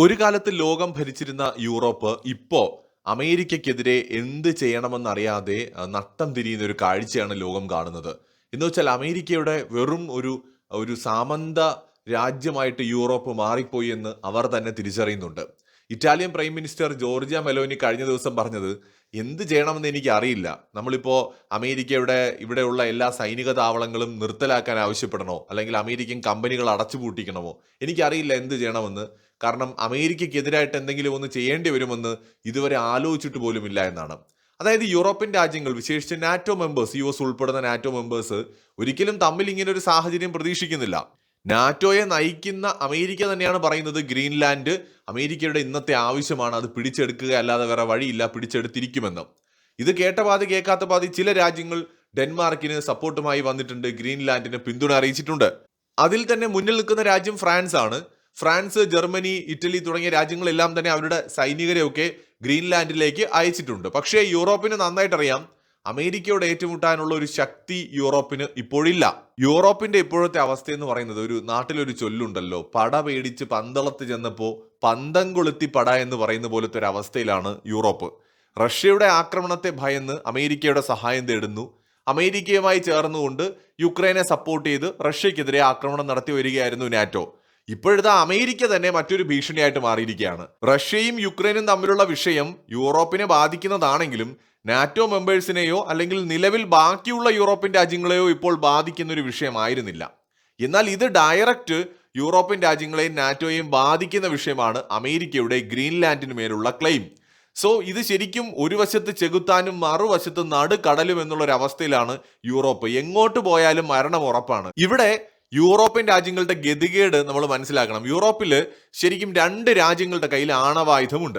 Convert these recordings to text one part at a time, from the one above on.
ഒരു കാലത്ത് ലോകം ഭരിച്ചിരുന്ന യൂറോപ്പ് ഇപ്പോ അമേരിക്കക്കെതിരെ എന്ത് ചെയ്യണമെന്നറിയാതെ നട്ടം തിരിയുന്ന ഒരു കാഴ്ചയാണ് ലോകം കാണുന്നത്. എന്ന് വെച്ചാൽ അമേരിക്കയുടെ വെറും ഒരു ഒരു സാമന്ത രാജ്യമായിട്ട് യൂറോപ്പ് മാറിപ്പോയി എന്ന് അവർ തന്നെ തിരിച്ചറിയുന്നുണ്ട്. Italian prime minister Giorgia Meloni കഴിഞ്ഞ ദിവസം പറഞ്ഞത് എന്ത് ചെയ്യണമെന്ന് എനിക്ക് അറിയില്ല. നമ്മളിപ്പോ അമേരിക്കയുടെ ഇവിടെയുള്ള എല്ലാ സൈനിക താവളങ്ങളും നിർത്തലാക്കാൻ ആവശ്യപ്പെടണോ? അല്ലെങ്കിൽ അമേരിക്കൻ കമ്പനികൾ അടച്ചുപൂട്ടിക്കണമോ? എനിക്കറിയില്ല എന്ത് ചെയ്യണമെന്ന്. കാരണം അമേരിക്കയ്ക്കെതിരായിട്ട് എന്തെങ്കിലും ഒന്ന് ചെയ്യേണ്ടി വരുമെന്ന് ഇതുവരെ ആലോചിച്ചിട്ട് പോലുമില്ല എന്നാണ്. അതായത് യൂറോപ്യൻ രാജ്യങ്ങൾ വിശേഷിച്ച് നാറ്റോ മെമ്പേഴ്സ് യു എസ് ഉൾപ്പെടുന്ന നാറ്റോ മെമ്പേഴ്സ് ഒരിക്കലും തമ്മിൽ ഇങ്ങനെ ഒരു സാഹചര്യം പ്രതീക്ഷിക്കുന്നില്ല. നാറ്റോയെ നയിക്കുന്ന അമേരിക്ക തന്നെയാണ് പറയുന്നത് ഗ്രീൻലാൻഡ് അമേരിക്കയുടെ ഇന്നത്തെ ആവശ്യമാണ് അത് പിടിച്ചെടുക്കുക അല്ലാതെ വേറെ വഴിയില്ല പിടിച്ചെടുത്തിരിക്കുമെന്ന്. ഇത് കേട്ട പാതി കേൾക്കാത്ത പാതി ചില രാജ്യങ്ങൾ ഡെൻമാർക്കിന് സപ്പോർട്ടുമായി വന്നിട്ടുണ്ട് ഗ്രീൻലാൻഡിന് പിന്തുണ അറിയിച്ചിട്ടുണ്ട്. അതിൽ തന്നെ മുന്നിൽ നിൽക്കുന്ന രാജ്യം ഫ്രാൻസ് ആണ് ഫ്രാൻസ് ജർമ്മനി ഇറ്റലി തുടങ്ങിയ രാജ്യങ്ങളെല്ലാം തന്നെ അവരുടെ സൈനികരെയൊക്കെ ഗ്രീൻലാൻഡിലേക്ക് അയച്ചിട്ടുണ്ട്. പക്ഷേ യൂറോപ്പിന് നന്നായിട്ട് അറിയാം അമേരിക്കയോട് ഏറ്റുമുട്ടാനുള്ള ഒരു ശക്തി യൂറോപ്പിന് ഇപ്പോഴില്ല. യൂറോപ്പിന്റെ ഇപ്പോഴത്തെ അവസ്ഥ എന്ന് പറയുന്നത് ഒരു നാട്ടിലൊരു ചൊല്ലുണ്ടല്ലോ. പട പേടിച്ച് പന്തളത്ത് ചെന്നപ്പോ പന്തം കൊളുത്തി പട എന്ന് പറയുന്ന പോലത്തെ ഒരു അവസ്ഥയിലാണ് യൂറോപ്പ്. റഷ്യയുടെ ആക്രമണത്തെ ഭയന്ന് അമേരിക്കയുടെ സഹായം തേടുന്നു. അമേരിക്കയുമായി ചേർന്നുകൊണ്ട് യുക്രൈനെ സപ്പോർട്ട് ചെയ്ത് റഷ്യക്കെതിരെ ആക്രമണം നടത്തി വരികയായിരുന്നു നാറ്റോ. ഇപ്പോഴത്തെ അമേരിക്ക തന്നെ മറ്റൊരു ഭീഷണിയായിട്ട് മാറിയിരിക്കുകയാണ്. റഷ്യയും യുക്രൈനും തമ്മിലുള്ള വിഷയം യൂറോപ്പിനെ ബാധിക്കുന്നതാണെങ്കിലും നാറ്റോ മെമ്പേഴ്സിനെയോ അല്ലെങ്കിൽ നിലവിൽ ബാക്കിയുള്ള യൂറോപ്യൻ രാജ്യങ്ങളെയോ ഇപ്പോൾ ബാധിക്കുന്ന ഒരു വിഷയമായിരുന്നില്ല. എന്നാൽ ഇത് ഡയറക്റ്റ് യൂറോപ്യൻ രാജ്യങ്ങളെയും നാറ്റോയെയും ബാധിക്കുന്ന വിഷയമാണ് അമേരിക്കയുടെ ഗ്രീൻലാൻഡിന് മേലുള്ള ക്ലെയിം. സോ ഇത് ശരിക്കും ഒരു വശത്ത് ചെകുത്താനും മറുവശത്ത് നടുകടലും എന്നുള്ള ഒരു അവസ്ഥയിലാണ് യൂറോപ്പ്. എങ്ങോട്ട് പോയാലും മരണം ഉറപ്പാണ്. ഇവിടെ യൂറോപ്യൻ രാജ്യങ്ങളുടെ ഗതികേട് നമ്മൾ മനസ്സിലാക്കണം. യൂറോപ്പിൽ ശരിക്കും രണ്ട് രാജ്യങ്ങളുടെ കയ്യിൽ ആണവായുധമുണ്ട്.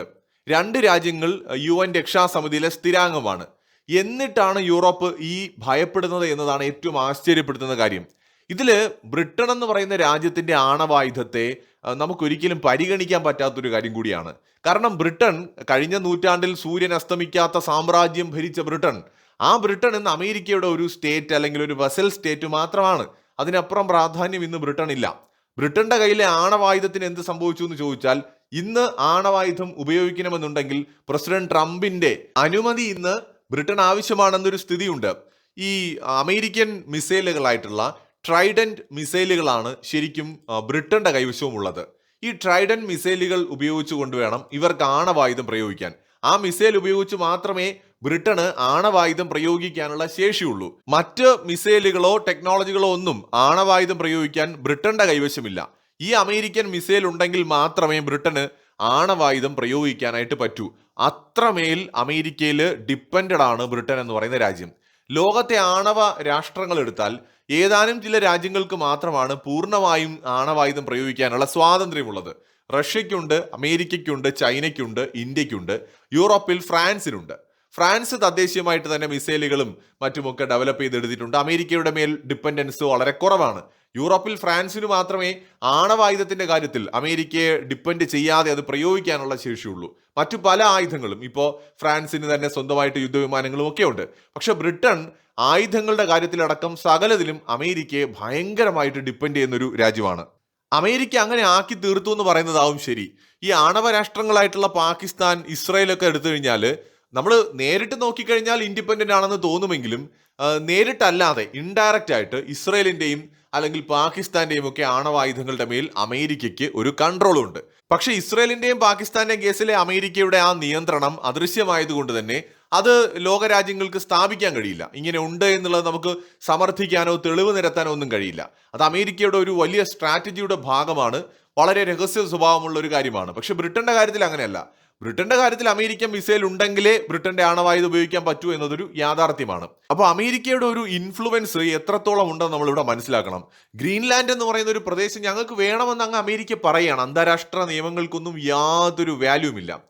രണ്ട് രാജ്യങ്ങൾ യു എൻ രക്ഷാസമിതിയിലെ സ്ഥിരാംഗമാണ്. എന്നിട്ടാണ് യൂറോപ്പ് ഈ ഭയപ്പെടുന്നത് എന്നതാണ് ഏറ്റവും ആശ്ചര്യപ്പെടുത്തുന്ന കാര്യം. ഇതിൽ ബ്രിട്ടൻ എന്ന് പറയുന്ന രാജ്യത്തിന്റെ ആണവായുധത്തെ നമുക്കൊരിക്കലും പരിഗണിക്കാൻ പറ്റാത്തൊരു കാര്യം കൂടിയാണ്. കാരണം ബ്രിട്ടൻ കഴിഞ്ഞ നൂറ്റാണ്ടിൽ സൂര്യൻ അസ്തമിക്കാത്ത സാമ്രാജ്യം ഭരിച്ച ബ്രിട്ടൻ. ആ ബ്രിട്ടൻ ഇന്ന് അമേരിക്കയുടെ ഒരു സ്റ്റേറ്റ് അല്ലെങ്കിൽ ഒരു വസൽ സ്റ്റേറ്റ് മാത്രമാണ്. അതിനപ്പുറം പ്രാധാന്യം ഇന്ന് ബ്രിട്ടനില്ല ബ്രിട്ടന്റെ കയ്യിലെ ആണവായുധത്തിന് എന്ത് സംഭവിച്ചു എന്ന് ചോദിച്ചാൽ ഇന്ന് ആണവായുധം ഉപയോഗിക്കണമെന്നുണ്ടെങ്കിൽ പ്രസിഡന്റ് ട്രംപിന്റെ അനുമതി ഇന്ന് ബ്രിട്ടൻ ആവശ്യമാണെന്നൊരു സ്ഥിതിയുണ്ട്. ഈ അമേരിക്കൻ മിസൈലുകളായിട്ടുള്ള ട്രൈഡന്റ് മിസൈലുകളാണ് ശരിക്കും ബ്രിട്ടന്റെ കൈവശവുമുള്ളത്. ഈ ട്രൈഡന്റ് മിസൈലുകൾ ഉപയോഗിച്ചുകൊണ്ട് വേണം ഇവർക്ക് ആണവായുധം പ്രയോഗിക്കാൻ. ആ മിസൈൽ ഉപയോഗിച്ച് മാത്രമേ ബ്രിട്ടന് ആണവായുധം പ്രയോഗിക്കാനുള്ള ശേഷിയുള്ളൂ. മറ്റ് മിസൈലുകളോ ടെക്നോളജികളോ ഒന്നും ആണവായുധം പ്രയോഗിക്കാൻ ബ്രിട്ടന്റെ കൈവശമില്ല. ഈ അമേരിക്കൻ മിസൈൽ ഉണ്ടെങ്കിൽ മാത്രമേ ബ്രിട്ടന് ആണവായുധം പ്രയോഗിക്കാനായിട്ട് പറ്റൂ. അത്രമേൽ അമേരിക്കയിൽ ഡിപ്പെൻഡഡ് ആണ് ബ്രിട്ടൻ എന്ന് പറയുന്ന രാജ്യം. ലോകത്തെ ആണവ രാഷ്ട്രങ്ങൾ എടുത്താൽ ഏതാനും ചില രാജ്യങ്ങൾക്ക് മാത്രമാണ് പൂർണമായും ആണവായുധം പ്രയോഗിക്കാനുള്ള സ്വാതന്ത്ര്യമുള്ളത്. റഷ്യയ്ക്കുണ്ട് അമേരിക്കയ്ക്കുണ്ട് ചൈനയ്ക്കുണ്ട് ഇന്ത്യയ്ക്കുണ്ട് യൂറോപ്പിൽ ഫ്രാൻസിനുണ്ട്. ഫ്രാൻസ് തദ്ദേശീയമായിട്ട് തന്നെ മിസൈലുകളും മറ്റുമൊക്കെ ഡെവലപ്പ് ചെയ്തെടുത്തിട്ടുണ്ട്. അമേരിക്കയുടെ മേൽ ഡിപ്പെൻഡൻസ് വളരെ കുറവാണ്. യൂറോപ്പിൽ ഫ്രാൻസിന് മാത്രമേ ആണവായുധത്തിന്റെ കാര്യത്തിൽ അമേരിക്കയെ ഡിപ്പെൻഡ് ചെയ്യാതെ അത് പ്രയോഗിക്കാനുള്ള ശേഷിയുള്ളൂ. മറ്റു പല ആയുധങ്ങളും ഇപ്പോൾ ഫ്രാൻസിന് തന്നെ സ്വന്തമായിട്ട് യുദ്ധവിമാനങ്ങളും ഒക്കെ ഉണ്ട്. പക്ഷെ ബ്രിട്ടൻ ആയുധങ്ങളുടെ കാര്യത്തിലടക്കം സകലതിലും അമേരിക്കയെ ഭയങ്കരമായിട്ട് ഡിപ്പെൻഡ് ചെയ്യുന്ന ഒരു രാജ്യമാണ്. അമേരിക്ക അങ്ങനെ ആക്കി തീർത്തു എന്ന് പറയുന്നതാവും ശരി. ഈ ആണവ രാഷ്ട്രങ്ങളായിട്ടുള്ള പാകിസ്ഥാൻ ഇസ്രായേലൊക്കെ എടുത്തു കഴിഞ്ഞാൽ നമ്മൾ നേരിട്ട് നോക്കിക്കഴിഞ്ഞാൽ ഇൻഡിപെൻഡന്റ് ആണെന്ന് തോന്നുമെങ്കിലും നേരിട്ടല്ലാതെ ഇൻഡയറക്റ്റ് ആയിട്ട് ഇസ്രയേലിന്റെയും അല്ലെങ്കിൽ പാകിസ്ഥാന്റെയും ഒക്കെ ആണവായുധങ്ങളുടെ മേൽ അമേരിക്കയ്ക്ക് ഒരു കൺട്രോളും ഉണ്ട് പക്ഷേ ഇസ്രയേലിന്റെയും പാകിസ്ഥാന്റെയും കേസിലെ അമേരിക്കയുടെ ആ നിയന്ത്രണം അദൃശ്യമായതുകൊണ്ട് തന്നെ അത് ലോകരാജ്യങ്ങൾക്ക് സ്ഥാപിക്കാൻ കഴിയില്ല. ഇങ്ങനെ ഉണ്ട് എന്നുള്ളത് നമുക്ക് സമർത്ഥിക്കാനോ തെളിവ് നിരത്താനോ ഒന്നും കഴിയില്ല. അത് അമേരിക്കയുടെ ഒരു വലിയ സ്ട്രാറ്റജിയുടെ ഭാഗമാണ്. വളരെ രഹസ്യ സ്വഭാവമുള്ള ഒരു കാര്യമാണ്. പക്ഷെ ബ്രിട്ടന്റെ കാര്യത്തിൽ അങ്ങനെയല്ല. ബ്രിട്ടന്റെ കാര്യത്തിൽ അമേരിക്ക മിസൈൽ ഉണ്ടെങ്കിലേ ബ്രിട്ടന്റെ ആണവായുധം ഉപയോഗിക്കാൻ പറ്റൂ എന്നതൊരു യാഥാർത്ഥ്യമാണ്. അപ്പോൾ അമേരിക്കയുടെ ഒരു ഇൻഫ്ലുവൻസ് എത്രത്തോളം ഉണ്ടെന്ന് നമ്മൾ ഇവിടെ മനസ്സിലാക്കണം. ഗ്രീൻലാൻഡ് എന്ന് പറയുന്ന ഒരു പ്രദേശം ഞങ്ങൾക്ക് വേണമെന്ന് അങ്ങ് അമേരിക്ക പറയുകയാണ് അന്താരാഷ്ട്ര നിയമങ്ങൾക്കൊന്നും യാതൊരു വാല്യൂമില്ല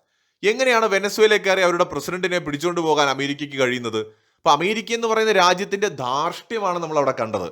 എങ്ങനെയാണ് വെനസ്വേലക്കാരെ അവരുടെ പ്രസിഡന്റിനെ പിടിച്ചുകൊണ്ട് പോകാൻ അമേരിക്കയ്ക്ക് കഴിയുന്നത്? അപ്പോൾ അമേരിക്ക എന്ന് പറയുന്ന രാജ്യത്തിന്റെ ധാർഷ്ട്യമാണ് നമ്മൾ അവിടെ കണ്ടത്.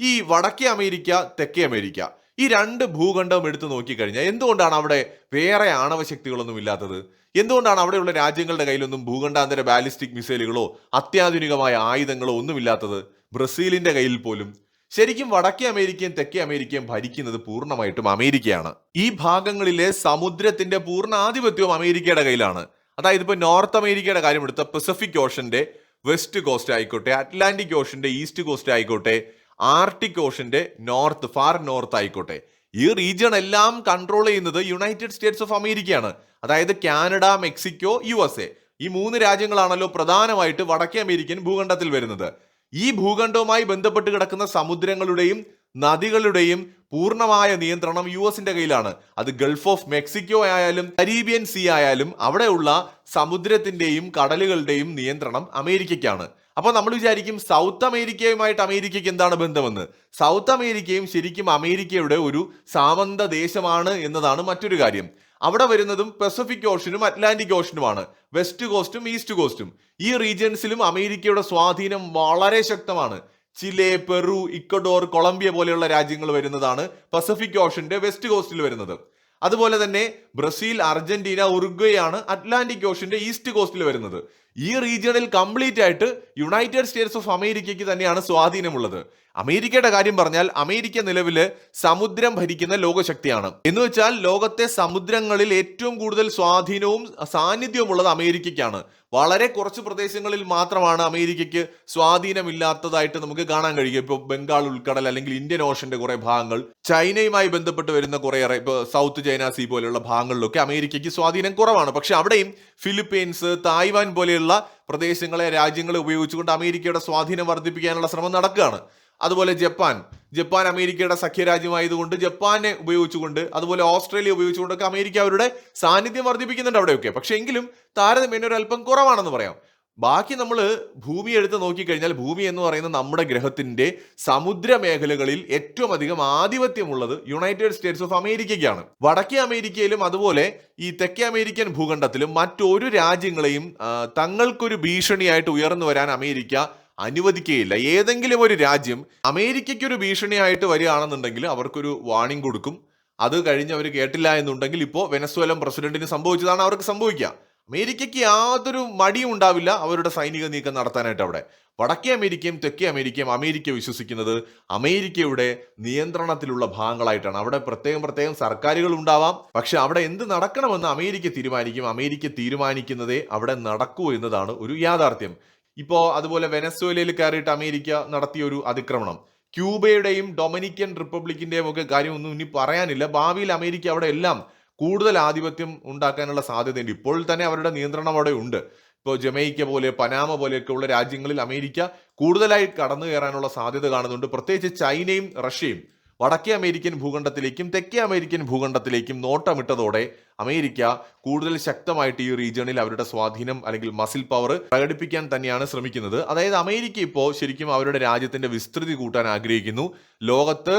ഈ വടക്കേ അമേരിക്ക തെക്കേ അമേരിക്ക. ഈ രണ്ട് ഭൂഖണ്ഡവും എടുത്തു നോക്കിക്കഴിഞ്ഞാൽ എന്തുകൊണ്ടാണ് അവിടെ വേറെ ആണവശക്തികളൊന്നും ഇല്ലാത്തത്? എന്തുകൊണ്ടാണ് അവിടെയുള്ള രാജ്യങ്ങളുടെ കയ്യിലൊന്നും ഭൂഖണ്ഡാന്തര ബാലിസ്റ്റിക് മിസൈലുകളോ അത്യാധുനികമായ ആയുധങ്ങളോ ഒന്നുമില്ലാത്തത് ബ്രസീലിന്റെ കയ്യിൽ പോലും? ശരിക്കും വടക്കേ അമേരിക്കയും തെക്കേ അമേരിക്കയും ഭരിക്കുന്നത് പൂർണമായിട്ടും അമേരിക്കയാണ്. ഈ ഭാഗങ്ങളിലെ സമുദ്രത്തിന്റെ പൂർണ ആധിപത്യവും അമേരിക്കയുടെ കയ്യിലാണ്. അതായത് ഇപ്പോൾ നോർത്ത് അമേരിക്കയുടെ കാര്യം എടുത്ത പസഫിക് ഓഷന്റെ വെസ്റ്റ് കോസ്റ്റ് ആയിക്കോട്ടെ അറ്റ്ലാന്റിക് ഓഷന്റെ ഈസ്റ്റ് കോസ്റ്റ് ആയിക്കോട്ടെ ആർട്ടിക് ഓഷന്റെ നോർത്ത് ഫാർ നോർത്ത് ആയിക്കോട്ടെ. ഈ റീജിയൺ എല്ലാം കൺട്രോൾ ചെയ്യുന്നത് യുണൈറ്റഡ് സ്റ്റേറ്റ്സ് ഓഫ് അമേരിക്കയാണ് അതായത് Canada Mexico U S A. ഈ മൂന്ന് രാജ്യങ്ങളാണല്ലോ പ്രധാനമായിട്ട് വടക്കേ അമേരിക്കൻ ഭൂഖണ്ഡത്തിൽ വരുന്നത്. ഈ ഭൂഖണ്ഡവുമായി ബന്ധപ്പെട്ട് കിടക്കുന്ന സമുദ്രങ്ങളുടെയും നദികളുടെയും പൂർണമായ നിയന്ത്രണം യു എസിന്റെ കയ്യിലാണ്. അത് ഗൾഫ് ഓഫ് മെക്സിക്കോ ആയാലും കരീബിയൻ സീ ആയാലും അവിടെയുള്ള സമുദ്രത്തിന്റെയും കടലുകളുടെയും നിയന്ത്രണം അമേരിക്കയ്ക്കാണ്. അപ്പോൾ നമ്മൾ വിചാരിക്കും സൗത്ത് അമേരിക്കയുമായിട്ട് അമേരിക്കയ്ക്ക് എന്താണ് ബന്ധമെന്ന്. സൗത്ത് അമേരിക്കയും ശരിക്കും അമേരിക്കയുടെ ഒരു സാമന്ത ദേശമാണ് എന്നതാണ് മറ്റൊരു കാര്യം. അവിടെ വരുന്നതും പസഫിക് ഓഷനും അറ്റ്ലാന്റിക് ഓഷനുമാണ് വെസ്റ്റ് കോസ്റ്റും ഈസ്റ്റ് കോസ്റ്റും ഈ റീജിയൻസിലും അമേരിക്കയുടെ സ്വാധീനം വളരെ ശക്തമാണ്. ചിലെ പെറു ഇക്വഡോർ കൊളംബിയ പോലെയുള്ള രാജ്യങ്ങൾ വരുന്നതാണ് പസഫിക് ഓഷന്റെ വെസ്റ്റ് കോസ്റ്റിൽ വരുന്നത്. അതുപോലെ തന്നെ ബ്രസീൽ അർജന്റീന ഉറുഗ്വയാണ് അറ്റ്ലാന്റിക് ഓഷന്റെ ഈസ്റ്റ് കോസ്റ്റിൽ വരുന്നത്. ഈ റീജിയണിൽ കംപ്ലീറ്റ് ആയിട്ട് യുണൈറ്റഡ് സ്റ്റേറ്റ്സ് ഓഫ് അമേരിക്കയ്ക്ക് തന്നെയാണ് സ്വാധീനമുള്ളത്. അമേരിക്കയുടെ കാര്യം പറഞ്ഞാൽ അമേരിക്ക നിലവിൽ സമുദ്രം ഭരിക്കുന്ന ലോകശക്തിയാണ്. എന്ന് വെച്ചാൽ ലോകത്തെ സമുദ്രങ്ങളിൽ ഏറ്റവും കൂടുതൽ സ്വാധീനവും സാന്നിധ്യവും ഉള്ളത് അമേരിക്കയ്ക്കാണ്. വളരെ കുറച്ച് പ്രദേശങ്ങളിൽ മാത്രമാണ് അമേരിക്കയ്ക്ക് സ്വാധീനമില്ലാത്തതായിട്ട് നമുക്ക് കാണാൻ കഴിയുക. ഇപ്പോൾ ബംഗാൾ ഉൾക്കടൽ അല്ലെങ്കിൽ ഇന്ത്യൻ ഓഷന്റെ കുറേ ഭാഗങ്ങൾ ചൈനയുമായി ബന്ധപ്പെട്ട് വരുന്ന കുറേയേറെ ഇപ്പോൾ സൗത്ത് ചൈന സീ പോലെയുള്ള ഭാഗങ്ങളിലൊക്കെ അമേരിക്കയ്ക്ക് സ്വാധീനം കുറവാണ്. പക്ഷെ അവിടെയും ഫിലിപ്പീൻസ് തായ്വാൻ പോലെയുള്ള പ്രദേശങ്ങളെ രാജ്യങ്ങളെ ഉപയോഗിച്ചുകൊണ്ട് അമേരിക്കയുടെ സ്വാധീനം വർദ്ധിപ്പിക്കാനുള്ള ശ്രമം നടക്കുകയാണ്. അതുപോലെ ജപ്പാൻ. ജപ്പാൻ അമേരിക്കയുടെ സഖ്യരാജ്യമായതുകൊണ്ട് ജപ്പാനെ ഉപയോഗിച്ചുകൊണ്ട് അതുപോലെ ഓസ്ട്രേലിയ ഉപയോഗിച്ചുകൊണ്ടൊക്കെ അമേരിക്ക അവരുടെ സാന്നിധ്യം വർദ്ധിപ്പിക്കുന്നുണ്ട് അവിടെയൊക്കെ. പക്ഷെ എങ്കിലും താരതമ്യേന ഒരു അല്പം കുറവാണെന്ന് പറയാം. ബാക്കി നമ്മൾ ഭൂമി എടുത്ത് നോക്കിക്കഴിഞ്ഞാൽ ഭൂമി എന്ന് പറയുന്ന നമ്മുടെ ഗ്രഹത്തിന്റെ സമുദ്ര മേഖലകളിൽ ഏറ്റവും അധികം ആധിപത്യമുള്ളത് യുണൈറ്റഡ് സ്റ്റേറ്റ്സ് ഓഫ് അമേരിക്കയ്ക്കാണ്. വടക്കേ അമേരിക്കയിലും അതുപോലെ ഈ തെക്കേ അമേരിക്കൻ ഭൂഖണ്ഡത്തിലും മറ്റൊരു രാജ്യങ്ങളെയും തങ്ങൾക്കൊരു ഭീഷണിയായിട്ട് ഉയർന്നു വരാൻ അമേരിക്ക അനുവദിക്കുകയില്ല ഏതെങ്കിലും ഒരു രാജ്യം അമേരിക്കയ്ക്ക് ഒരു ഭീഷണിയായിട്ട് വരികയാണെന്നുണ്ടെങ്കിൽ അവർക്കൊരു വാണിംഗ് കൊടുക്കും. അത് കഴിഞ്ഞ് അവർ കേട്ടില്ല എന്നുണ്ടെങ്കിൽ ഇപ്പോൾ വെനസ്വേലൻ പ്രസിഡന്റിന് സംഭവിച്ചതാണ് അവർക്ക് സംഭവിക്കുക. അമേരിക്കയ്ക്ക് യാതൊരു മടിയും ഉണ്ടാവില്ല അവരുടെ സൈനിക നീക്കം നടത്താനായിട്ട് അവിടെ. വടക്കേ അമേരിക്കയും തെക്കേ അമേരിക്കയും അമേരിക്ക വിശ്വസിക്കുന്നത് അമേരിക്കയുടെ നിയന്ത്രണത്തിലുള്ള ഭാഗങ്ങളായിട്ടാണ്. അവിടെ പ്രത്യേകം പ്രത്യേകം സർക്കാരുകൾ ഉണ്ടാവാം. പക്ഷെ അവിടെ എന്ത് നടക്കണമെന്ന് അമേരിക്ക തീരുമാനിക്കും. അമേരിക്ക തീരുമാനിക്കുന്നതേ അവിടെ നടക്കൂ എന്നതാണ് ഒരു യാഥാർത്ഥ്യം. ഇപ്പോൾ അതുപോലെ വെനസ്വേലയിൽ കയറിയിട്ട് അമേരിക്ക നടത്തിയ ഒരു അതിക്രമണം. ക്യൂബയുടെയും ഡൊമിനിക്കൻ റിപ്പബ്ലിക്കിന്റെയും ഒക്കെ കാര്യമൊന്നും ഇനി പറയാനില്ല. ഭാവിയിൽ അമേരിക്ക അവിടെ എല്ലാം കൂടുതൽ ആധിപത്യം ഉണ്ടാക്കാനുള്ള സാധ്യതയുണ്ട്. ഇപ്പോൾ തന്നെ അവരുടെ നിയന്ത്രണം അവിടെ ഉണ്ട്. ഇപ്പോൾ ജമൈക്ക പോലെ പനാമ പോലെയൊക്കെ ഉള്ള രാജ്യങ്ങളിൽ അമേരിക്ക കൂടുതലായി കടന്നു കയറാനുള്ള സാധ്യത കാണുന്നുണ്ട്. പ്രത്യേകിച്ച് ചൈനയും റഷ്യയും വടക്കേ അമേരിക്കൻ ഭൂഖണ്ഡത്തിലേക്കും തെക്കേ അമേരിക്കൻ ഭൂഖണ്ഡത്തിലേക്കും നോട്ടമിട്ടതോടെ അമേരിക്ക കൂടുതൽ ശക്തമായിട്ട് ഈ റീജിയണിൽ അവരുടെ സ്വാധീനം അല്ലെങ്കിൽ മസിൽ പവർ പ്രകടിപ്പിക്കാൻ തന്നെയാണ് ശ്രമിക്കുന്നത്. അതായത് അമേരിക്ക ഇപ്പോൾ ശരിക്കും അവരുടെ രാജ്യത്തിന്റെ വിസ്തൃതി കൂട്ടാൻ ആഗ്രഹിക്കുന്നു. ലോകത്ത്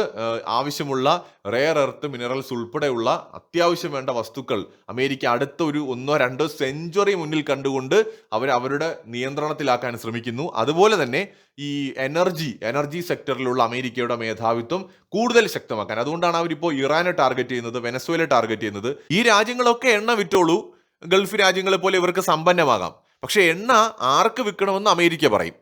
ആവശ്യമുള്ള റെയർ എർത്ത് മിനറൽസ് ഉൾപ്പെടെയുള്ള അത്യാവശ്യം വേണ്ട വസ്തുക്കൾ അമേരിക്ക അടുത്ത ഒരു ഒന്നോ രണ്ടോ സെഞ്ചുറി മുന്നിൽ കണ്ടുകൊണ്ട് അവർ അവരുടെ നിയന്ത്രണത്തിലാക്കാൻ ശ്രമിക്കുന്നു. അതുപോലെ തന്നെ ഈ എനർജി എനർജി സെക്ടറിലുള്ള അമേരിക്കയുടെ മേധാവിത്വം കൂടുതൽ ശക്തമാക്കാൻ. അതുകൊണ്ടാണ് അവരിപ്പോൾ ഇറാനെ ടാർഗറ്റ് ചെയ്യുന്നത് വെനസ്വേല ടാർഗറ്റ് ചെയ്യുന്നത്. ഈ രാജ്യങ്ങളൊക്കെ എണ്ണ വിറ്റോളൂ. ഗൾഫ് രാജ്യങ്ങളെ പോലെ ഇവർക്ക് സമ്പന്നമാകാം. പക്ഷേ എണ്ണ ആർക്ക് വിൽക്കണമെന്ന് അമേരിക്ക പറയും.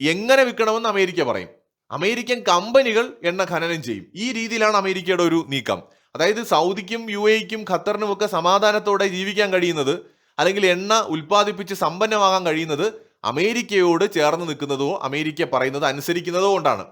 എങ്ങനെ വിൽക്കണമെന്ന് അമേരിക്ക പറയും. അമേരിക്കൻ കമ്പനികൾ എണ്ണ ഖനനം ചെയ്യും. ഈ രീതിയിലാണ് അമേരിക്കയുടെ ഒരു നീക്കം. അതായത് സൗദിക്കും യു എക്കും ഖത്തറിനും ഒക്കെ സമാധാനത്തോടെ ജീവിക്കാൻ കഴിയുന്നത് അല്ലെങ്കിൽ എണ്ണ ഉൽപ്പാദിപ്പിച്ച് സമ്പന്നമാകാൻ കഴിയുന്നത് അമേരിക്കയോട് ചേർന്ന് നിൽക്കുന്നതോ അമേരിക്ക പറയുന്നത് അനുസരിക്കുന്നതോ കൊണ്ടാണ്.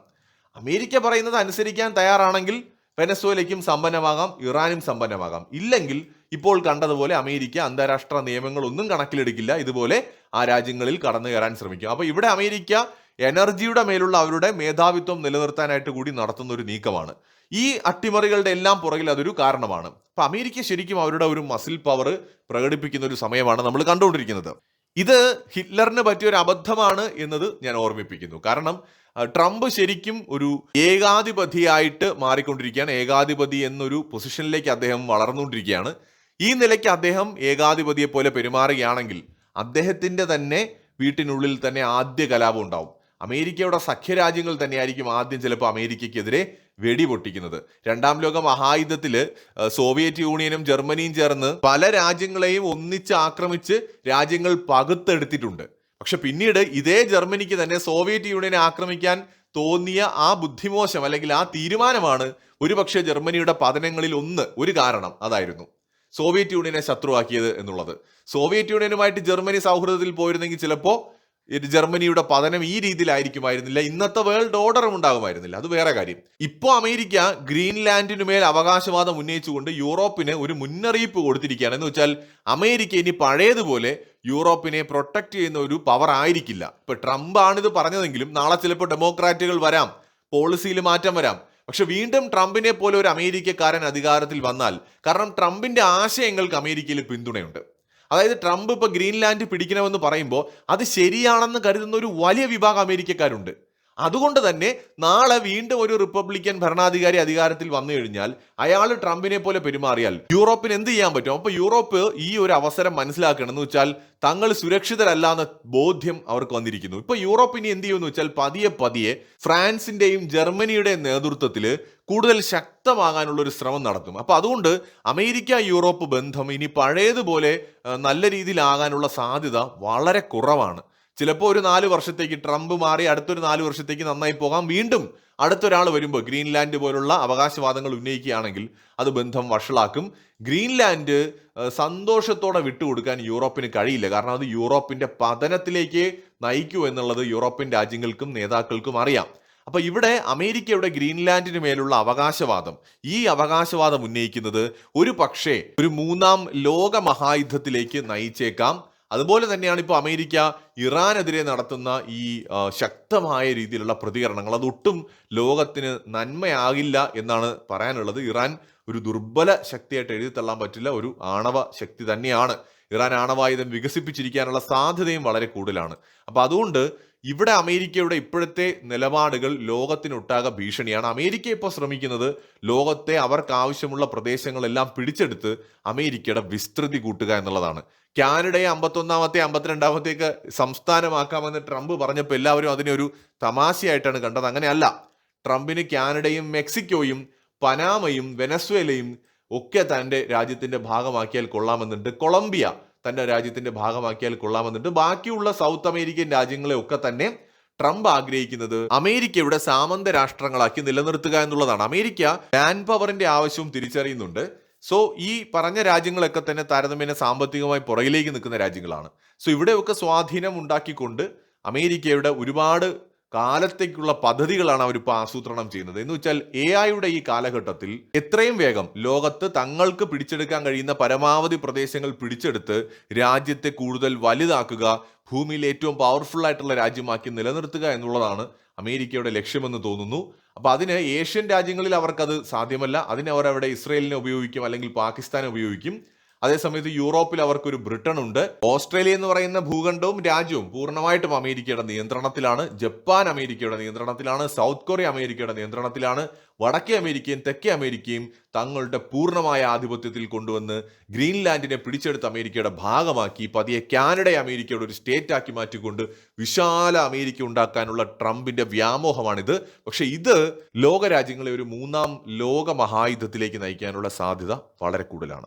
അമേരിക്ക പറയുന്നത് അനുസരിക്കാൻ തയ്യാറാണെങ്കിൽ വെനസ്വേലയ്ക്കും സമ്പന്നമാകാം ഇറാനും സമ്പന്നമാകാം. ഇല്ലെങ്കിൽ ഇപ്പോൾ കണ്ടതുപോലെ അമേരിക്ക അന്താരാഷ്ട്ര നിയമങ്ങളൊന്നും കണക്കിലെടുക്കില്ല. ഇതുപോലെ ആ രാജ്യങ്ങളിൽ കടന്നു കയറാൻ ശ്രമിക്കും. അപ്പോൾ ഇവിടെ അമേരിക്ക എനർജിയുടെ മേലുള്ള അവരുടെ മേധാവിത്വം നിലനിർത്താനായിട്ട് കൂടി നടത്തുന്ന ഒരു നീക്കമാണ്. ഈ അട്ടിമറികളുടെ എല്ലാം പുറകിൽ അതൊരു കാരണമാണ്. അപ്പം അമേരിക്ക ശരിക്കും അവരുടെ ഒരു മസിൽ പവർ പ്രകടിപ്പിക്കുന്ന ഒരു സമയമാണ് നമ്മൾ കണ്ടുകൊണ്ടിരിക്കുന്നത്. ഇത് ഹിറ്റ്ലറിന് പറ്റിയ ഒരു അബദ്ധമാണ് എന്നത് ഞാൻ ഓർമ്മിപ്പിക്കുന്നു. കാരണം ട്രംപ് ശരിക്കും ഒരു ഏകാധിപതിയായിട്ട് മാറിക്കൊണ്ടിരിക്കുകയാണ്. ഏകാധിപതി എന്നൊരു പൊസിഷനിലേക്ക് അദ്ദേഹം വളർന്നുകൊണ്ടിരിക്കുകയാണ്. ഈ നിലയ്ക്ക് അദ്ദേഹം ഏകാധിപതിയെ പോലെ പെരുമാറുകയാണെങ്കിൽ അദ്ദേഹത്തിന്റെ തന്നെ വീട്ടിനുള്ളിൽ തന്നെ ആദ്യ കലാപം ഉണ്ടാവും. അമേരിക്കയുടെ സഖ്യരാജ്യങ്ങൾ തന്നെയായിരിക്കും ആദ്യം ചിലപ്പോൾ അമേരിക്കയ്ക്കെതിരെ വെടി പൊട്ടിക്കുന്നത്. രണ്ടാം ലോക മഹായുദ്ധത്തിൽ സോവിയറ്റ് യൂണിയനും ജർമ്മനിയും ചേർന്ന് പല രാജ്യങ്ങളെയും ഒന്നിച്ച് ആക്രമിച്ച് രാജ്യങ്ങൾ പകുത്തെടുത്തിട്ടുണ്ട്. പക്ഷെ പിന്നീട് ഇതേ ജർമ്മനിക്ക് തന്നെ സോവിയറ്റ് യൂണിയനെ ആക്രമിക്കാൻ തോന്നിയ ആ ബുദ്ധിമോശം അല്ലെങ്കിൽ ആ തീരുമാനമാണ് ഒരുപക്ഷെ ജർമ്മനിയുടെ പതനങ്ങളിൽ ഒന്ന് ഒരു കാരണം അതായിരുന്നു. സോവിയറ്റ് യൂണിയനെ ശത്രുവാക്കിയത് എന്നുള്ളത്. സോവിയറ്റ് യൂണിയനുമായിട്ട് ജർമ്മനി സൗഹൃദത്തിൽ പോയിരുന്നെങ്കിൽ ചിലപ്പോൾ ജർമ്മനിയുടെ പതനം ഈ രീതിയിലായിരിക്കുമായിരുന്നില്ല. ഇന്നത്തെ വേൾഡ് ഓർഡറും ഉണ്ടാകുമായിരുന്നില്ല. അത് വേറെ കാര്യം. ഇപ്പോൾ അമേരിക്ക ഗ്രീൻലാൻഡിനുമേൽ അവകാശവാദം ഉന്നയിച്ചുകൊണ്ട് യൂറോപ്പിന് ഒരു മുന്നറിയിപ്പ് കൊടുത്തിരിക്കുകയാണ്. എന്ന് വെച്ചാൽ അമേരിക്ക ഇനി പഴയതുപോലെ യൂറോപ്പിനെ പ്രൊട്ടക്ട് ചെയ്യുന്ന ഒരു പവർ ആയിരിക്കില്ല. ഇപ്പൊ ട്രംപ് ആണിത് പറഞ്ഞതെങ്കിലും നാളെ ചിലപ്പോൾ ഡെമോക്രാറ്റുകൾ വരാം. പോളിസിയിൽ മാറ്റം വരാം. പക്ഷെ വീണ്ടും ട്രംപിനെ പോലെ ഒരു അമേരിക്കക്കാരൻ അധികാരത്തിൽ വന്നാൽ കാരണം ട്രംപിന്റെ ആശയങ്ങൾക്ക് അമേരിക്കയിൽ പിന്തുണയുണ്ട്. അതായത് ട്രംപ് ഇപ്പൊ ഗ്രീൻലാൻഡ് പിടിക്കണമെന്ന് പറയുമ്പോൾ അത് ശരിയാണെന്ന് കരുതുന്ന ഒരു വലിയ വിഭാഗം അമേരിക്കക്കാരുണ്ട്. അതുകൊണ്ട് തന്നെ നാളെ വീണ്ടും ഒരു റിപ്പബ്ലിക്കൻ ഭരണാധികാരി അധികാരത്തിൽ വന്നു കഴിഞ്ഞാൽ അയാൾ ട്രംപിനെ പോലെ പെരുമാറിയാൽ യൂറോപ്പിന് എന്ത് ചെയ്യാൻ പറ്റും? അപ്പൊ യൂറോപ്പ് ഈ ഒരു അവസരം മനസ്സിലാക്കണം എന്ന് വെച്ചാൽ തങ്ങൾ സുരക്ഷിതരല്ല എന്ന ബോധ്യം അവർക്ക് വന്നിരിക്കുന്നു. ഇപ്പൊ യൂറോപ്പ് ഇനി എന്ത് ചെയ്യുമെന്ന് വെച്ചാൽ പതിയെ പതിയെ ഫ്രാൻസിന്റെയും ജർമ്മനിയുടെയും നേതൃത്വത്തിൽ കൂടുതൽ ശക്തമാകാനുള്ള ഒരു ശ്രമം നടത്തും. അപ്പൊ അതുകൊണ്ട് അമേരിക്ക യൂറോപ്പ് ബന്ധം ഇനി പഴയതുപോലെ നല്ല രീതിയിലാകാനുള്ള സാധ്യത വളരെ കുറവാണ്. ചിലപ്പോൾ ഒരു നാല് വർഷത്തേക്ക് ട്രംപ് മാറി അടുത്തൊരു നാല് വർഷത്തേക്ക് നന്നായി പോകാം. വീണ്ടും അടുത്തൊരാൾ വരുമ്പോൾ ഗ്രീൻലാൻഡ് പോലുള്ള അവകാശവാദങ്ങൾ ഉന്നയിക്കുകയാണെങ്കിൽ അത് ബന്ധം വഷളാക്കും. ഗ്രീൻലാൻഡ് സന്തോഷത്തോടെ വിട്ടുകൊടുക്കാൻ യൂറോപ്പിന് കഴിയില്ല. കാരണം അത് യൂറോപ്പിന്റെ പതനത്തിലേക്ക് നയിക്കൂ എന്നുള്ളത് യൂറോപ്യൻ രാജ്യങ്ങൾക്കും നേതാക്കൾക്കും അറിയാം. അപ്പൊ ഇവിടെ അമേരിക്കയുടെ ഗ്രീൻലാൻഡിന് മേലുള്ള അവകാശവാദം ഈ അവകാശവാദം ഉന്നയിക്കുന്നത് ഒരു പക്ഷേ ഒരു മൂന്നാം ലോക മഹായുദ്ധത്തിലേക്ക് നയിച്ചേക്കാം. അതുപോലെ തന്നെയാണ് ഇപ്പോൾ അമേരിക്ക ഇറാനെതിരെ നടത്തുന്ന ഈ ശക്തമായ രീതിയിലുള്ള പ്രതികരണങ്ങൾ. അതൊട്ടും ലോകത്തിന് നന്മയാകില്ല എന്നാണ് പറയാനുള്ളത്. ഇറാൻ ഒരു ദുർബല ശക്തിയായിട്ട് എഴുതി തള്ളാൻ പറ്റില്ല. ഒരു ആണവ ശക്തി തന്നെയാണ്. ഇറാൻ ആണവായുധം വികസിപ്പിച്ചിരിക്കാനുള്ള സാധ്യതയും വളരെ കൂടുതലാണ്. അപ്പൊ അതുകൊണ്ട് ഇവിടെ അമേരിക്കയുടെ ഇപ്പോഴത്തെ നിലപാടുകൾ ലോകത്തിനൊട്ടാകെ ഭീഷണിയാണ്. അമേരിക്ക ഇപ്പോൾ ശ്രമിക്കുന്നത് ലോകത്തെ അവർക്ക് ആവശ്യമുള്ള പ്രദേശങ്ങളെല്ലാം പിടിച്ചെടുത്ത് അമേരിക്കയുടെ വിസ്തൃതി കൂട്ടുക എന്നുള്ളതാണ്. കാനഡയെ അമ്പത്തൊന്നാമത്തെ അമ്പത്തിരണ്ടാമത്തേക്ക് സംസ്ഥാനമാക്കാമെന്ന് ട്രംപ് പറഞ്ഞപ്പോൾ എല്ലാവരും അതിനെ ഒരു തമാശയായിട്ടാണ് കണ്ടത്. അങ്ങനെയല്ല. ട്രംപിന് കാനഡയും മെക്സിക്കോയും പനാമയും വെനസ്വേലയും ഒക്കെ തന്റെ രാജ്യത്തിന്റെ ഭാഗമാക്കിയാൽ കൊള്ളാമെന്നുണ്ട്. കൊളംബിയ തന്റെ രാജ്യത്തിന്റെ ഭാഗമാക്കിയാൽ കൊള്ളാമെന്നുണ്ട്. ബാക്കിയുള്ള സൗത്ത് അമേരിക്കൻ രാജ്യങ്ങളെ ഒക്കെ തന്നെ ട്രംപ് ആഗ്രഹിക്കുന്നത് അമേരിക്കയുടെ സാമന്ത രാഷ്ട്രങ്ങളാക്കി നിലനിർത്തുക എന്നുള്ളതാണ്. അമേരിക്ക മാൻ പവറിന്റെ ആവശ്യവും തിരിച്ചറിയുന്നുണ്ട്. സോ ഈ പറഞ്ഞ രാജ്യങ്ങളൊക്കെ തന്നെ താരതമ്യേന സാമ്പത്തികമായി പുറകിലേക്ക് നിൽക്കുന്ന രാജ്യങ്ങളാണ്. സോ ഇവിടെയൊക്കെ സ്വാധീനം ഉണ്ടാക്കിക്കൊണ്ട് അമേരിക്കയുടെ ഒരുപാട് കാലത്തേക്കുള്ള പദ്ധതികളാണ് അവരിപ്പോൾ ആസൂത്രണം ചെയ്യുന്നത്. എന്ന് വെച്ചാൽ എ ഐയുടെ ഈ കാലഘട്ടത്തിൽ എത്രയും വേഗം ലോകത്ത് തങ്ങൾക്ക് പിടിച്ചെടുക്കാൻ കഴിയുന്ന പരമാവധി പ്രദേശങ്ങൾ പിടിച്ചെടുത്ത് രാജ്യത്തെ കൂടുതൽ വലുതാക്കുക ഭൂമിയിൽ ഏറ്റവും പവർഫുൾ ആയിട്ടുള്ള രാജ്യമാക്കി നിലനിർത്തുക എന്നുള്ളതാണ് അമേരിക്കയുടെ ലക്ഷ്യമെന്ന് തോന്നുന്നു. അപ്പൊ അതിന് ഏഷ്യൻ രാജ്യങ്ങളിൽ അവർക്കത് സാധ്യമല്ല. അതിന് അവർ അവിടെ ഇസ്രയേലിനെ ഉപയോഗിക്കും അല്ലെങ്കിൽ പാകിസ്ഥാനെ ഉപയോഗിക്കും. അതേസമയത്ത് യൂറോപ്പിൽ അവർക്കൊരു ബ്രിട്ടൻ ഉണ്ട്. ഓസ്ട്രേലിയ എന്ന് പറയുന്ന ഭൂഖണ്ഡവും രാജ്യവും പൂർണമായിട്ടും അമേരിക്കയുടെ നിയന്ത്രണത്തിലാണ്. ജപ്പാൻ അമേരിക്കയുടെ നിയന്ത്രണത്തിലാണ്. സൗത്ത് കൊറിയ അമേരിക്കയുടെ നിയന്ത്രണത്തിലാണ്. വടക്കേ അമേരിക്കയും തെക്കേ അമേരിക്കയും തങ്ങളുടെ പൂർണമായ ആധിപത്യത്തിൽ കൊണ്ടുവന്ന് ഗ്രീൻലാൻഡിനെ പിടിച്ചെടുത്ത് അമേരിക്കയുടെ ഭാഗമാക്കി പതിയെ കാനഡയെ അമേരിക്കയുടെ ഒരു സ്റ്റേറ്റ് ആക്കി മാറ്റിക്കൊണ്ട് വിശാല അമേരിക്ക ഉണ്ടാക്കാനുള്ള ട്രംപിന്റെ വ്യാമോഹമാണിത്. പക്ഷേ ഇത് ലോകരാജ്യങ്ങളെ ഒരു മൂന്നാം ലോക മഹായുദ്ധത്തിലേക്ക് നയിക്കാനുള്ള സാധ്യത വളരെ കൂടുതലാണ്.